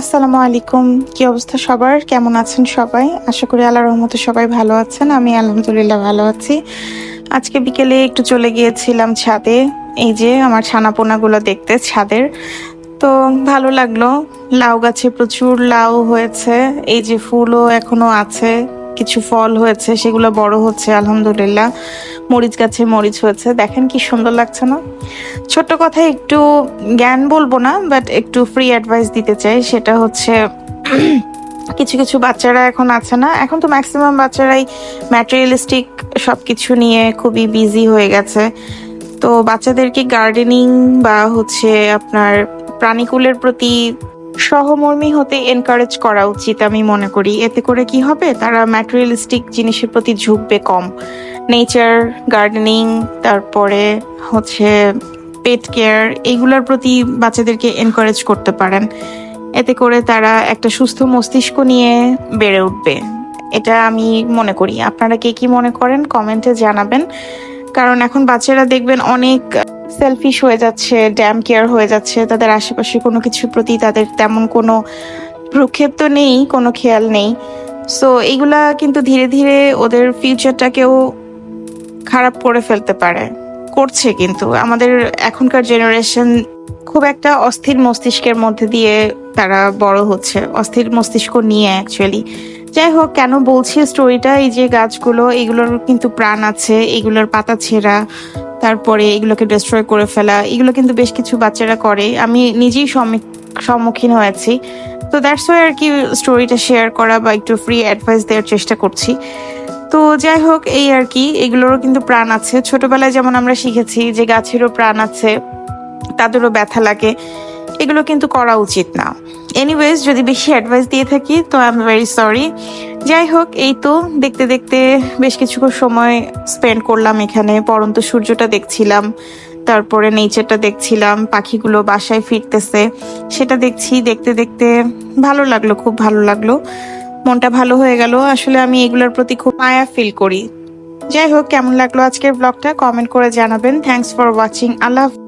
আসসালামু আলাইকুম। কি অবস্থা সবার? কেমন আছেন সবাই? আশা করি আল্লাহ রহমতে সবাই ভালো আছেন। আমি আলহামদুলিল্লাহ ভালো আছি। আজকে বিকেলে একটু চলে গিয়েছিলাম ছাদে। এই যে আমার ছানাপোনাগুলো দেখতে ছাদের। তো ভালো লাগল। লাউ গাছে প্রচুর লাউ হয়েছে। এই যে ফুলও এখনও আছে। কিছু ফল হয়েছে, সেগুলো বড় হচ্ছে, আলহামদুলিল্লাহ। মরিচ গাছে মরিচ হয়েছে। দেখেন কি সুন্দর লাগছে না? ছোট্ট কথা, একটু জ্ঞান বলব না বাট একটু ফ্রি অ্যাডভাইস দিতে চাই। সেটা হচ্ছে, কিছু কিছু বাচ্চারা এখন আছে না? এখন তো ম্যাক্সিমাম বাচ্চারাই ম্যাটেরিয়ালিস্টিক সব কিছু নিয়ে খুবই বিজি হয়ে গেছে। তো বাচ্চাদেরকে গার্ডেনিং বা হচ্ছে আপনার প্রাণীকুলের প্রতি সহমর্মী হতে এনকারেজ করা উচিত, আমি মনে করি। এতে করে কি হবে? তারা ম্যাটেরিয়ালিস্টিক জিনিসের প্রতি ঝুঁকবে কম। নেচার গার্ডেনিং তারপরে হচ্ছে পেট কেয়ার এগুলোর প্রতি বাচ্চাদেরকে এনকারেজ করতে পারেন। এতে করে তারা একটা সুস্থ মস্তিষ্ক নিয়ে বেড়ে উঠবে। এটা আমি মনে করি। আপনারা কে কি মনে করেন? কমেন্টে জানাবেন। কারণ এখন বাচ্চারা দেখবেন অনেক সেলফিশ হয়ে যাচ্ছে ড্যাম কেয়ার হয়ে যাচ্ছে, তাদের আশেপাশে কোনো কিছুর প্রতি তাদের তেমন কোনো ভ্রুক্ষেপ তো নেই, কোনো খেয়াল নেই। সো এইগুলা কিন্তু ধীরে ধীরে ওদের ফিউচারটাকেও খারাপ করে ফেলতে পারে, করছে কিন্তু। আমাদের এখনকার জেনারেশন খুব একটা অস্থির মস্তিষ্কের মধ্যে দিয়ে তারা বড় হচ্ছে, অস্থির মস্তিষ্ক নিয়ে অ্যাকচুয়ালি যাই হোক, কেন বলছি স্টোরিটা এই যে গাছগুলো, এগুলোর কিন্তু প্রাণ আছে, এগুলোর পাতা ছেঁড়া তারপরে এগুলোকে ডিস্ট্রয় করে ফেলা, এগুলো কিন্তু বেশ কিছু বাচ্চারা করে। আমি নিজেই সম্মুখ- সম্মুখীন হয়েছি। তো দ্যাটস ওয়াই আর কি স্টোরিটা শেয়ার করা বা একটু ফ্রি অ্যাডভাইস দেওয়ার চেষ্টা করছি। তো যাই হোক, এই আর কি, এগুলোরও কিন্তু প্রাণ আছে। ছোটবেলায় যেমন আমরা শিখেছি যে গাছেরও প্রাণ আছে, তাদেরও ব্যথা লাগে। এগুলো কিন্তু করা উচিত না। এনিওয়েজ যদি বেশি অ্যাডভাইস দিয়ে থাকি, তো আই এম ভেরি সরি যাই হোক, এই তো, দেখতে দেখতে বেশ কিছুক্ষণ সময় স্পেন্ড করলাম এখানে। পরন্ত সূর্যটা দেখছিলাম, তারপরে নেচারটা দেখছিলাম, পাখিগুলো বাসায় ফিরতেছে। সেটা দেখছি, দেখতে দেখতে ভালো লাগল, খুব ভালো লাগল। মনটা ভালো হয়ে গেল। আসলে আমি এগুলোর প্রতি খুব মায়া ফিল করি। যাই হোক, কেমন লাগল আজকের ব্লগটা কমেন্ট করে জানাবেন। Thanks for watching Allah.